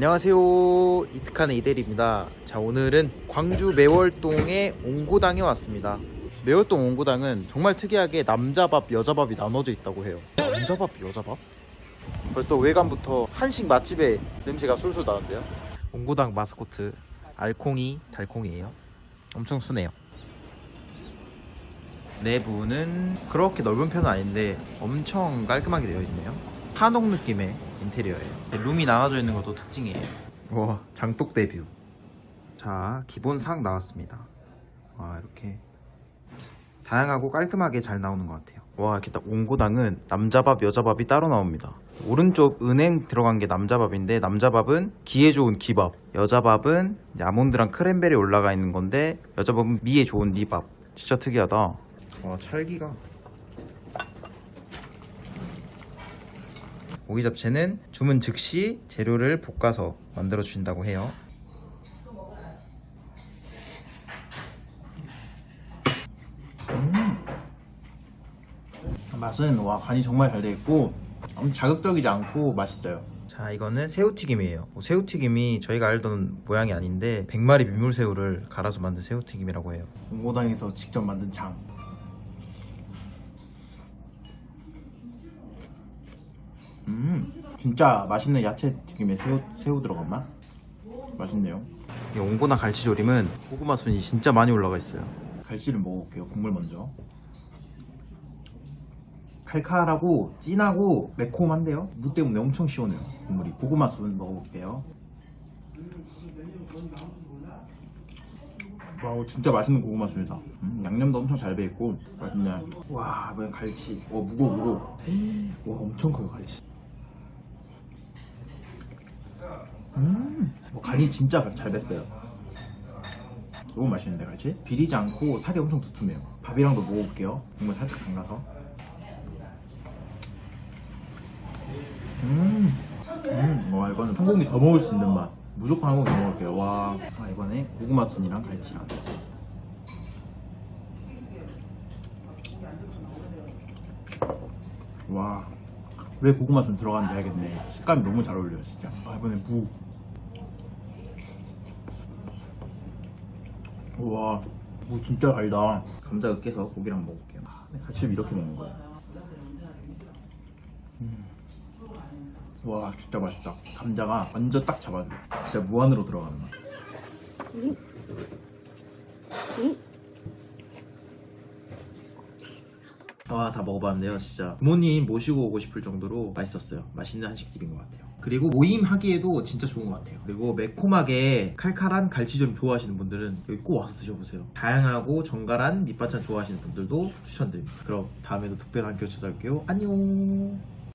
안녕하세요. 이특한의 이대리입니다. 자 오늘은 광주 매월동의 옹고당에 왔습니다. 매월동 옹고당은 정말 특이하게 남자밥 여자밥이 나눠져 있다고 해요. 남자밥 여자밥? 벌써 외관부터 한식 맛집의 냄새가 솔솔 나는데요? 옹고당 마스코트 알콩이 달콩이에요. 엄청 순해요. 내부는 그렇게 넓은 편은 아닌데 엄청 깔끔하게 되어 있네요. 한옥 느낌의 인테리어예요. 룸이 나눠져 있는 것도 특징이에요. 와 장독대 뷰. 자 기본 상 나왔습니다. 와 이렇게 다양하고 깔끔하게 잘 나오는 것 같아요. 와 이렇게 딱 옹고당은 남자밥 여자밥이 따로 나옵니다. 오른쪽 은행 들어간 게 남자밥인데 남자밥은 기에 좋은 기밥 여자밥은 아몬드랑 크랜베리 올라가 있는 건데 여자밥은 미에 좋은 니밥. 진짜 특이하다. 와 찰기가 오이 잡채는 주문 즉시 재료를 볶아서 만들어 주신다고 해요. 맛은 와 간이 정말 잘 돼 있고 자극적이지 않고 맛있어요. 자 이거는 새우튀김이에요. 뭐 새우튀김이 저희가 알던 모양이 아닌데 100마리 민물새우를 갈아서 만든 새우튀김이라고 해요. 공고당에서 직접 만든 장. 진짜 맛있는 야채 튀김에 새우, 새우 들어간 맛 맛있네요. 이 옹고나 갈치조림은 고구마 순이 진짜 많이 올라가 있어요. 갈치를 먹어볼게요 국물 먼저. 칼칼하고 진하고 매콤한데요? 무 때문에 엄청 시원해요 국물이. 고구마 순 먹어볼게요. 와우 진짜 맛있는 고구마 순이다. 음, 양념도 엄청 잘 배있고 맛있네. 와 뭐야 갈치. 와 무거워 무거워. 와 엄청 커요 갈치 음, 뭐 간이 진짜 잘 됐어요. 너무 맛있는데 갈치? 비리지 않고 살이 엄청 두툼해요. 밥이랑도 먹어볼게요. 국물 살짝 담가서. 음, 음, 와 이거는 한 공기 더 먹을 수 있는 맛. 무조건 한 공기 더 먹을게요. 와, 아, 이번에 고구마 순이랑 갈치랑. 와, 왜 고구마 순 들어가는지 알겠네. 식감이 너무 잘 어울려요, 진짜. 아, 이번에 무. 우와, 무 진짜 달다. 감자 으깨서 고기랑 먹을게요. 아, 같이 이렇게 먹는 거야. 음. 와, 진짜 맛있다. 감자가 완전 딱 잡아줘요. 진짜 무한으로 들어가는 맛. 와, 다 먹어봤는데요, 진짜. 부모님 모시고 오고 싶을 정도로 맛있었어요. 맛있는 한식집인 것 같아요. 그리고 모임하기에도 진짜 좋은 것 같아요. 그리고 매콤하게 칼칼한 갈치조림 좋아하시는 분들은 여기 꼭 와서 드셔보세요. 다양하고 정갈한 밑반찬 좋아하시는 분들도 추천드립니다. 그럼 다음에도 특별한 기회 찾아올게요. 안녕!